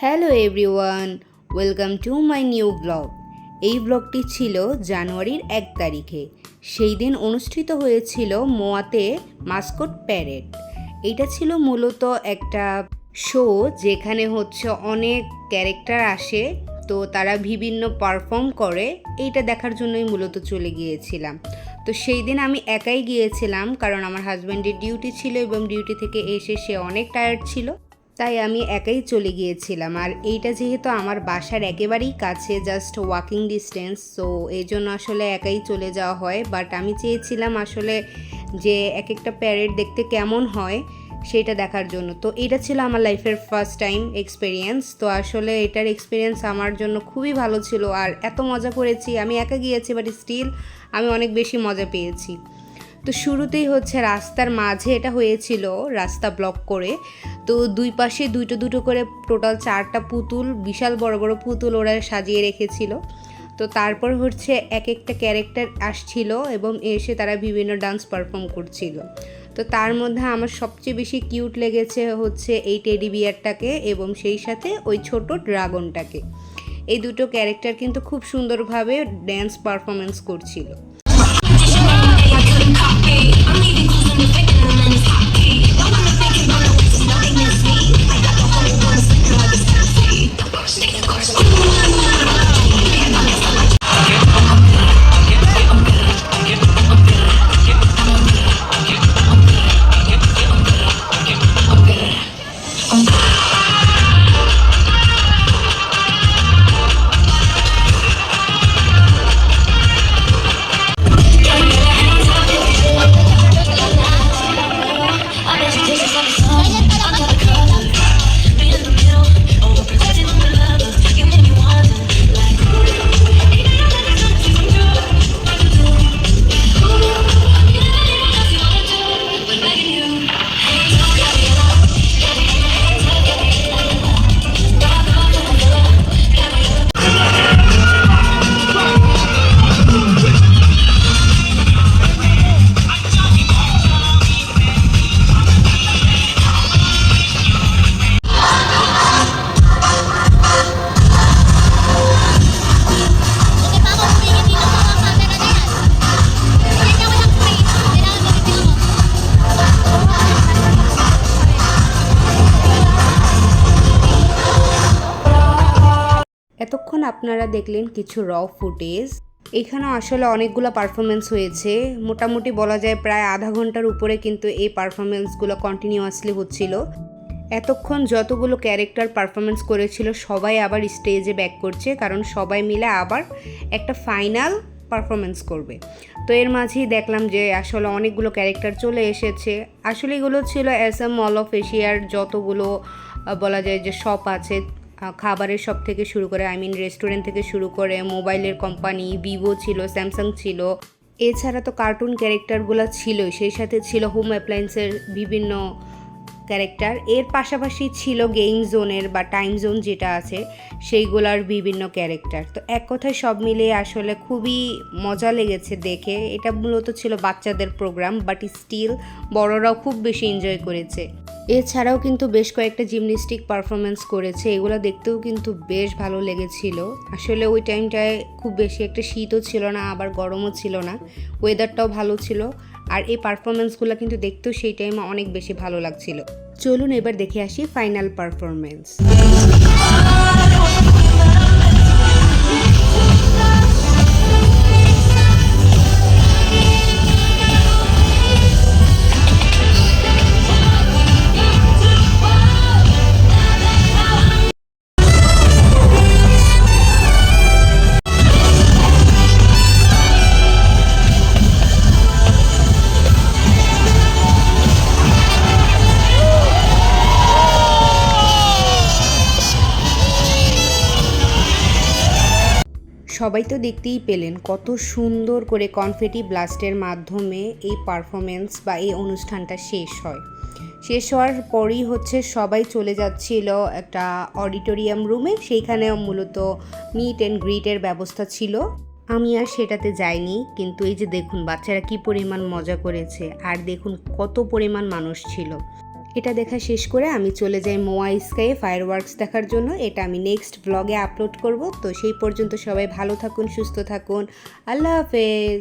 Hello everyone, welcome to my new blog. এই ব্লগটি ছিল জানুয়ারির এক তারিখে। সেই দিন অনুষ্ঠিত হয়েছিল মোয়াতে মাস্কট প্যারেড। এটা ছিল মূলত একটা শো যেখানে হচ্ছে অনেক ক্যারেক্টার আসে, তো তারা বিভিন্ন পারফর্ম করে। এইটা দেখার জন্যই মূলত চলে গিয়েছিলাম। তো সেই দিন আমি একাই গিয়েছিলাম, কারণ আমার হাজব্যান্ডের ডিউটি ছিল এবং ডিউটি থেকে এসে সে অনেক টায়ার্ড ছিল। তাই আমি একাই চলে গিয়েছিলাম। আর এইটা যেহেতু আমার বাসার একেবারেই কাছে জাস্ট ওয়াকিং ডিস্টেন্স সো এই জন্য আসলে একাই চলে যাওয়া হয়। বাট আমি চেয়েছিলাম আসলে যে এক একটা প্যারেড দেখতে কেমন হয় সেটা দেখার জন্য। তো এটা ছিল আমার লাইফের ফার্স্ট টাইম এক্সপিরিয়েন্স তো আসলে এটার এক্সপিরিয়েন্স আমার জন্য খুবই ভালো ছিল। আর এত মজা করেছি। আমি একা গিয়েছি বাট স্টিল আমি অনেক বেশি মজা পেয়েছি। তো শুরুতেই হচ্ছে রাস্তার মাঝে এটা হয়েছিল, রাস্তা ব্লক করে। তো দুই পাশে দুটো দুটো করে টোটাল চারটা পুতুল, বিশাল বড় বড় পুতুল ওরা সাজিয়ে রেখেছিল। তো তারপর হচ্ছে এক একটা ক্যারেক্টার আসছিল এবং এসে তারা বিভিন্ন ডান্স পারফর্ম করছিল। তো তার মধ্যে আমার সবচেয়ে বেশি কিউট লেগেছে হচ্ছে এই টেডি বিয়ারটাকে এবং সেই সাথে ওই ছোট ড্রাগনটাকে এই দুটো ক্যারেক্টার কিন্তু খুব সুন্দরভাবে ড্যান্স পারফরমেন্স করছিল। এতক্ষণ আপনারা দেখলেন কিছু র ফুটেজ এখানে আসলে অনেকগুলো পারফরমেন্স হয়েছে। মোটামুটি বলা যায় প্রায় আধা ঘণ্টার উপরে কিন্তু এই পারফরমেন্সগুলো কন্টিনিউয়াসলি হচ্ছিল। এতক্ষণ যতগুলো ক্যারেক্টার পারফরমেন্স করেছিল, সবাই আবার স্টেজে ব্যাক করছে, কারণ সবাই মিলে আবার একটা ফাইনাল পারফরমেন্স করবে। তো এর মাঝেই দেখলাম যে আসলে অনেকগুলো ক্যারেক্টার চলে এসেছে। আসলে এগুলো ছিল এস এম মল অফ এশিয়ার যতগুলো বলা যায় যে শপ আছে খাবারের সব থেকে শুরু করে আই মিন রেস্টুরেন্ট থেকে শুরু করে, মোবাইলের কোম্পানি ভিভো ছিল স্যামসাং ছিল। এছাড়া তো কার্টুন ক্যারেক্টারগুলো ছিলই, সেই সাথে ছিল হোম অ্যাপ্লায়েন্সের বিভিন্ন ক্যারেক্টার এর পাশাপাশি ছিল গেম জোনের বা টাইম জোন যেটা আছে, সেইগুলার বিভিন্ন ক্যারেক্টার তো এক কথায় সব মিলিয়ে আসলে খুবই মজা লেগেছে দেখে। এটা মূলত ছিল বাচ্চাদের প্রোগ্রাম বাট স্টিল বড়রাও খুব বেশি এনজয় করেছে। এছাড়াও কিন্তু বেশ কয়েকটা জিমনিস্টিক পারফরমেন্স করেছে, এগুলো দেখতেও কিন্তু বেশ ভালো লেগেছিল। আসলে ওই টাইমটায় খুব বেশি একটা শীতও ছিল না, আবার গরমও ছিল না ওয়েদারটাও ভালো ছিল, আর এই পারফরমেন্সগুলো কিন্তু দেখতেও সেই টাইমে অনেক বেশি ভালো লাগছিল। চলুন এবার দেখে আসি ফাইনাল পারফরমেন্স সবাই তো দেখতেই পেলেন কত সুন্দর করে কনফেটি ব্লাস্টের মাধ্যমে এই পারফরমেন্স বা এই অনুষ্ঠানটা শেষ হয়। শেষ হওয়ার পরই হচ্ছে সবাই চলে যাচ্ছিল একটা অডিটোরিয়াম রুমে সেইখানে মূলত মিট অ্যান্ড গ্রিটের ব্যবস্থা ছিল। আমি আর সেটাতে যাইনি, কিন্তু এই যে দেখুন বাচ্চারা কি পরিমাণ মজা করেছে, আর দেখুন কত পরিমাণ মানুষ ছিল। এটা দেখা শেষ করে আমি চলে যাই মোয়া স্কাইয়ে ফায়ার ওয়ার্কস দেখার জন্য। এটা আমি নেক্সট ব্লগে আপলোড করব। তো সেই পর্যন্ত সবাই ভালো থাকুন, সুস্থ থাকুন। আল্লাহ হাফেজ।